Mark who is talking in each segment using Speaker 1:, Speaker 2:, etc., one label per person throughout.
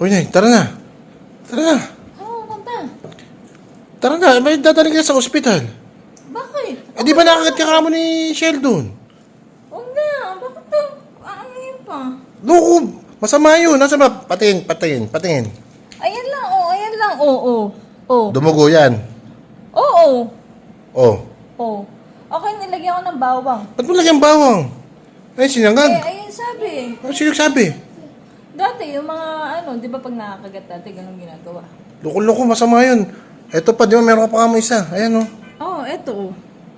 Speaker 1: Uy, Nay, tara na. Tara na.
Speaker 2: Oo, punta.
Speaker 1: Tara na, may dadaling ka sa ospital.
Speaker 2: Bakit?
Speaker 1: Eh, di ba nakagat ka kamo ni Sheldon?
Speaker 2: Huwag na. Bakit to? Ano yun pa?
Speaker 1: Loko, masama yun. Nasa ba? Patingin, patingin, patingin.
Speaker 2: Ayan lang, oh. Ayan lang, oo. Oh, oh.
Speaker 1: Dumugo yan.
Speaker 2: Oo.
Speaker 1: Oh.
Speaker 2: Oh. Okay, nilagyan ko ng bawang.
Speaker 1: Ba't mo lagyan bawang? Ay,
Speaker 2: Eh,
Speaker 1: sinangag.
Speaker 2: ayun sabi.
Speaker 1: Ano sino sabi?
Speaker 2: Dati, yung mga ano, di ba pag nakakagat dati, ganun ginagawa.
Speaker 1: Loko-loko, masama yun. Eto pa, di ba meron ka pa kamo isa? Ayan oh.
Speaker 2: Oo, oh, eto. oh.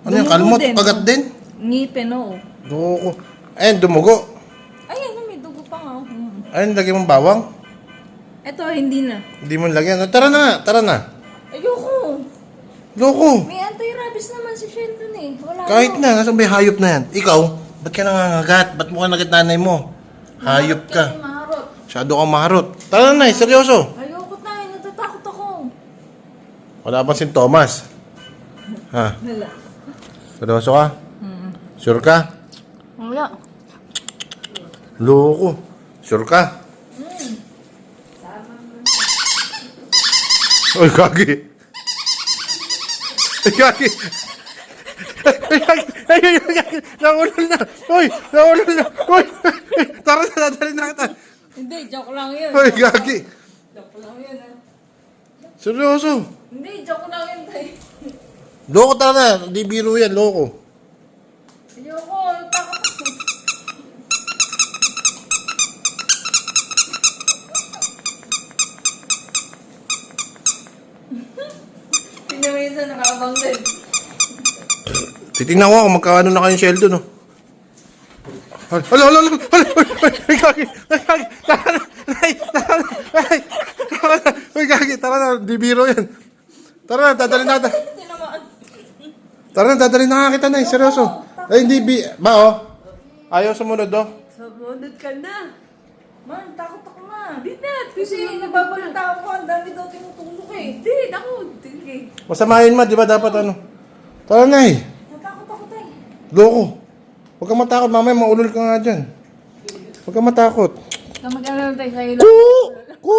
Speaker 1: Ano yan, kalmot?
Speaker 2: din,
Speaker 1: Kagat
Speaker 2: oh.
Speaker 1: din?
Speaker 2: Ngipin, oo.
Speaker 1: Loko. Ayan, dumugo.
Speaker 2: Ayan, may dugo pa nga. oh. Mm.
Speaker 1: Ayun, lagyan mong bawang.
Speaker 2: Eto, hindi na.
Speaker 1: Hindi mo lagyan. Tara na, tara na.
Speaker 2: Ayoko.
Speaker 1: Loko.
Speaker 2: May anti-rabies naman si Sheldon eh. Wala
Speaker 1: Kahit
Speaker 2: na.
Speaker 1: na, nasa may hayop na yan. Ikaw, ba't ka nangangagat? Ba't mo ka nagat nanay mo? Hayop ka. Masyado kang maharot. Tara na, eh, seryoso.
Speaker 2: Ayoko tayo, natatakot ako.
Speaker 1: Wala bang sintomas? Ha?
Speaker 2: Wala.
Speaker 1: Seryoso ka? Sure ka?
Speaker 2: Wala.
Speaker 1: Loko. Sure ka? Uy, kagi. Ay, kagi. Ay, kagi. Ay, ay, ay, ay, Naulol na. Uy, naulol na. Uy, tara na, dadali na kita.
Speaker 2: Hindi, joke lang yun.
Speaker 1: Uy, kagi.
Speaker 2: Joke lang yun ah.
Speaker 1: Seryoso.
Speaker 2: Hindi, joke lang yun tayo.
Speaker 1: Loko tara na. Hindi biro yan, loko.
Speaker 2: Ayoko, takot ako. Tingnan mo yun sa nakaabang din.
Speaker 1: Titingnan ko kung magkano na kayong Sheldon, no? Hala, hala, hala, hala, hala, ay, gagi, ay, gagi, tara na, ay, tara na, ay, tara na, ay, gagi, tara na, di biro yan. Tara na, dadali na, tara na, dadali na kita na, seryoso. Ay, hindi, bi, ba, oh, ayaw sumunod, oh.
Speaker 2: Sabunod ka na. Man, takot ako ma. Di na. Kasi nababalita ako. Ang dami daw tinutusok eh. Di, ako. Hindi.
Speaker 1: Masama yun, ma, di ba dapat, ano? Tara na, eh,
Speaker 2: Natakot ako tayo.
Speaker 1: loko. Huwag kang matakot, mamaya maulol ka nga dyan. Huwag kang matakot.
Speaker 2: Kamag-alala tayo sa ilo.
Speaker 1: Ku! Ku!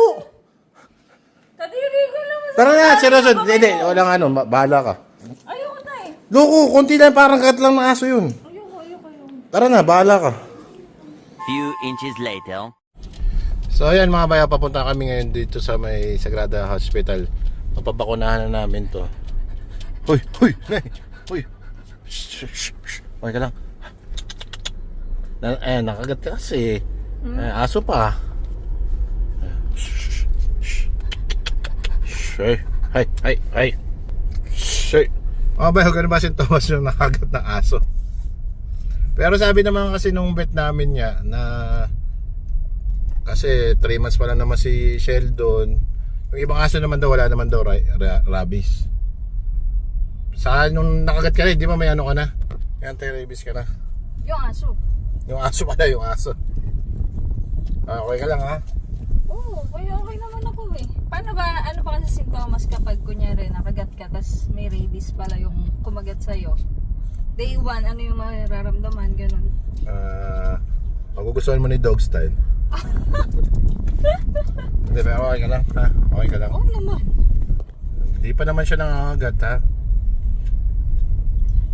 Speaker 2: Kadiri ko naman.
Speaker 1: Tara na, seryoso, hindi, walang ano, bahala ka.
Speaker 2: Ayoko tayo.
Speaker 1: Loko, konti lang, parang kat lang ng aso yun.
Speaker 2: Ayoko, ayoko, ayoko.
Speaker 1: Tara na, bahala ka.
Speaker 3: Few inches later.
Speaker 1: So ayan mga bayan, papunta kami ngayon dito sa may Sagrada Hospital. Mapabakunahan na namin to. Hoy, hoy, nay, hoy. Shh, shh, shh. Okay ka lang. Na, ayan, nakagat ka kasi. Eh, aso pa. Shh, shh, shh. Hey, hey, hey, hey. Shh. Mga bayan, ganun ba si Thomas yung nakagat ng aso? Pero sabi naman kasi nung vet namin niya na kasi 3 months pa lang naman si Sheldon. Yung ibang aso naman daw wala naman daw ra- ra- rabies. Sa nung nakagat ka rin, di ba may ano ka na? May anti-rabies ka na.
Speaker 2: Yung aso.
Speaker 1: Yung aso pala, yung aso. Ah, okay ka lang ha?
Speaker 2: Oo, okay, okay naman ako eh. Paano ba, ano ba kasi sintomas kapag kunyari nakagat ka, tas may rabies pala yung kumagat sa'yo? Day one, ano yung mararamdaman, ganun.
Speaker 1: Ah, magugustuhan mo ni dog style. Hindi, pero okay ka lang ha? Okay ka lang.
Speaker 2: Oo naman.
Speaker 1: Hindi pa naman siya nangangagat ha?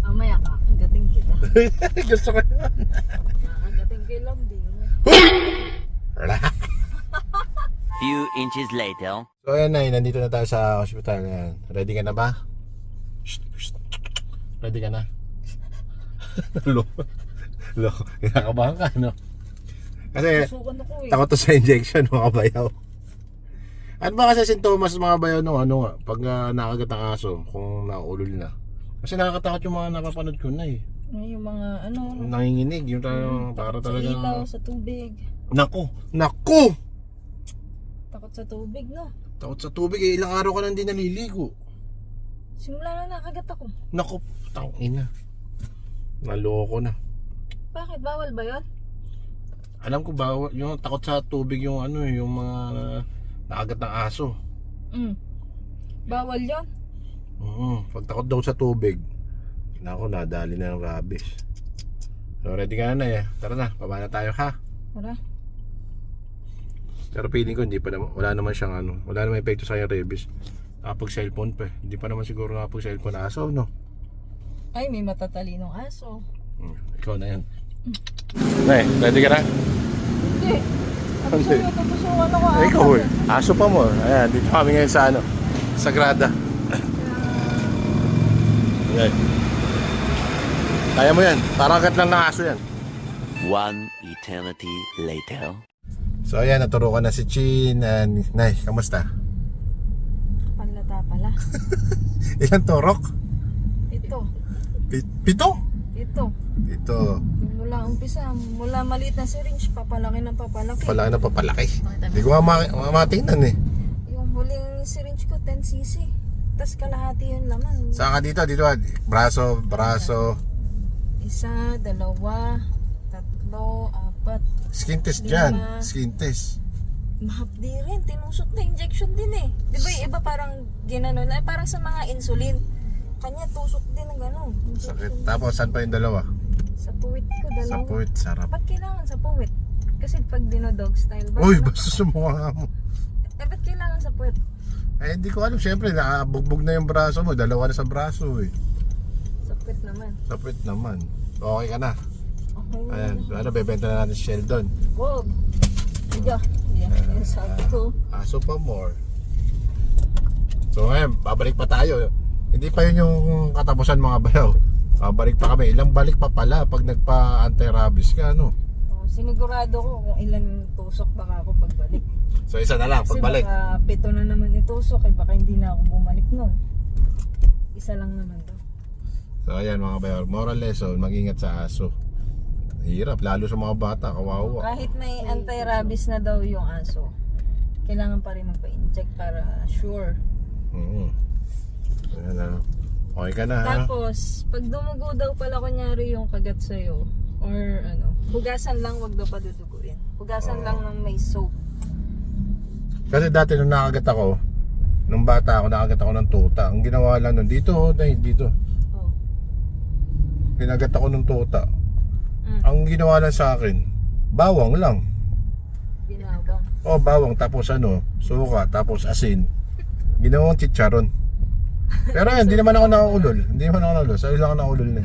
Speaker 2: Mamaya kakagating kita.
Speaker 1: Gusto ko yun.
Speaker 2: Kakagating kay Lambing.
Speaker 3: Few inches later.
Speaker 1: So ayan na, nandito na tayo sa hospital. Ayan. Ready ka na ba? Ready ka na? lo, lo, kinakabahan ka, no? Kasi
Speaker 2: eh.
Speaker 1: takot to sa injection, mga bayaw. Ano ba kasi sintomas mga bayaw no, ano nga, pag uh, nakagat ang aso, kung naulol na. Kasi nakakatakot yung mga napapanood ko na eh.
Speaker 2: Yung mga ano,
Speaker 1: Nanginginig, yung tayo, para
Speaker 2: sa
Speaker 1: talaga.
Speaker 2: ilaw, sa tubig.
Speaker 1: Naku! Naku!
Speaker 2: Takot sa tubig, no?
Speaker 1: Takot sa tubig eh, ilang araw ka nang hindi naliligo.
Speaker 2: Simula na nakagat ako.
Speaker 1: Naku, tangina. Naloko na.
Speaker 2: Bakit? Bawal ba yun?
Speaker 1: Alam ko ba, yung takot sa tubig yung ano eh, yung mga nakagat ng aso.
Speaker 2: Mm. Bawal yun?
Speaker 1: Oo, pag takot daw sa tubig, nako, nadali na ng rabies. So, ready ka na eh. Tara na, baba na tayo ha.
Speaker 2: Tara.
Speaker 1: Pero feeling ko hindi pa naman, wala naman siyang ano, wala naman epekto sa kanyang rabies. Nakapag cellphone pa eh. Hindi pa naman siguro nakapag cellphone aso, no?
Speaker 2: Ay, may matatalinong aso.
Speaker 1: Hmm, ikaw na yan. Nay, ready ka na?
Speaker 2: Hindi. Tapos ano, tapos yung ano ko,
Speaker 1: Eh, ikaw eh. Aso pa mo. Ayan, dito kami ngayon sa ano, Sagrada. Ayan. Kaya mo yan. Parang kat lang ng aso yan.
Speaker 3: One eternity later.
Speaker 1: So ayan, naturukan na si Chin. And, Nay, kamusta?
Speaker 2: Panlata pala.
Speaker 1: Ilang turok?
Speaker 2: Ito.
Speaker 1: Pi- Pito?
Speaker 2: Ito.
Speaker 1: Dito.
Speaker 2: Mula umpisa, mula maliit na syringe, papalaki ng papalaki.
Speaker 1: Palaki na papalaki. Hindi ko nga ma- ma- matingnan eh.
Speaker 2: Yung huling syringe ko, 10cc. Tapos kalahati yung laman.
Speaker 1: Saan ka dito? Dito. Braso, braso.
Speaker 2: Isa, dalawa, tatlo, apat.
Speaker 1: Skin test dyan.
Speaker 2: Lima.
Speaker 1: Skin test.
Speaker 2: Mahapdi rin, tinusok na injection din eh. Di ba yung iba parang ginano na, parang sa mga insulin. Kanya tusok din ng gano'n.
Speaker 1: Sakit. Tapos saan pa yung dalawa?
Speaker 2: Sa puwit ko, dalawa.
Speaker 1: Sa puwit. Sarap.
Speaker 2: Ba't kailangan sa puwit? Kasi pag dinodog style ba?
Speaker 1: Uy, basta sumukha mo.
Speaker 2: Eh, ba't kailangan sa puwit?
Speaker 1: Eh, hindi ko alam. Siyempre, nakabugbog na yung braso mo. Dalawa na sa braso eh.
Speaker 2: Sa puwit naman.
Speaker 1: Sa puwit naman. Okay ka na.
Speaker 2: Okay.
Speaker 1: Ayan. Ano, bebenta na natin si Sheldon.
Speaker 2: Wag. Diya. Diya. Yung sabi ko.
Speaker 1: Aso pa more. So ngayon, babalik pa tayo. Hindi pa yun yung katapusan mga bayaw. Babalik pa kami. Ilang balik pa pala pag nagpa anti-rabies ka, ano?
Speaker 2: Oh, sinigurado ko kung ilan tusok baka ako pagbalik.
Speaker 1: So isa na lang,
Speaker 2: Kasi
Speaker 1: pagbalik.
Speaker 2: baka pito na naman itusok eh. Baka hindi na ako bumalik nun. Isa lang naman to.
Speaker 1: So ayan mga bayaw, moral lesson, mag-ingat sa aso. Hirap, lalo sa mga bata, kawawa.
Speaker 2: Kahit may anti-rabies na daw yung aso, kailangan pa rin magpa-inject para sure.
Speaker 1: Oo. Ayan na. Okay ka na ha?
Speaker 2: Tapos, pag dumugo daw pala kunyari yung kagat sa'yo, or ano, hugasan lang, wag daw pa duduguin. Hugasan lang ng may soap.
Speaker 1: Kasi dati nung nakagat ako, nung bata ako, nakagat ako ng tuta. Ang ginawa lang nun, dito, oh, dahil dito.
Speaker 2: Oh.
Speaker 1: Kinagat ako ng tuta.
Speaker 2: Mm.
Speaker 1: Ang ginawa lang sa akin, bawang lang.
Speaker 2: Binabang.
Speaker 1: O bawang tapos ano, suka tapos asin. Ginawang chicharon. Pero yan, hindi naman ako nakaulol. Hindi naman ako nakaulol. Sa'yo lang ako nakaulol na.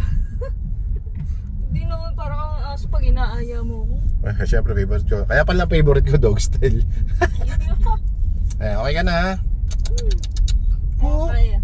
Speaker 2: Hindi naman parang kang aso pag inaaya mo ko.
Speaker 1: Eh, Siyempre, favorite ko. Kaya pala favorite ko dog style. eh, okay ka na ha?
Speaker 2: Kaya kaya.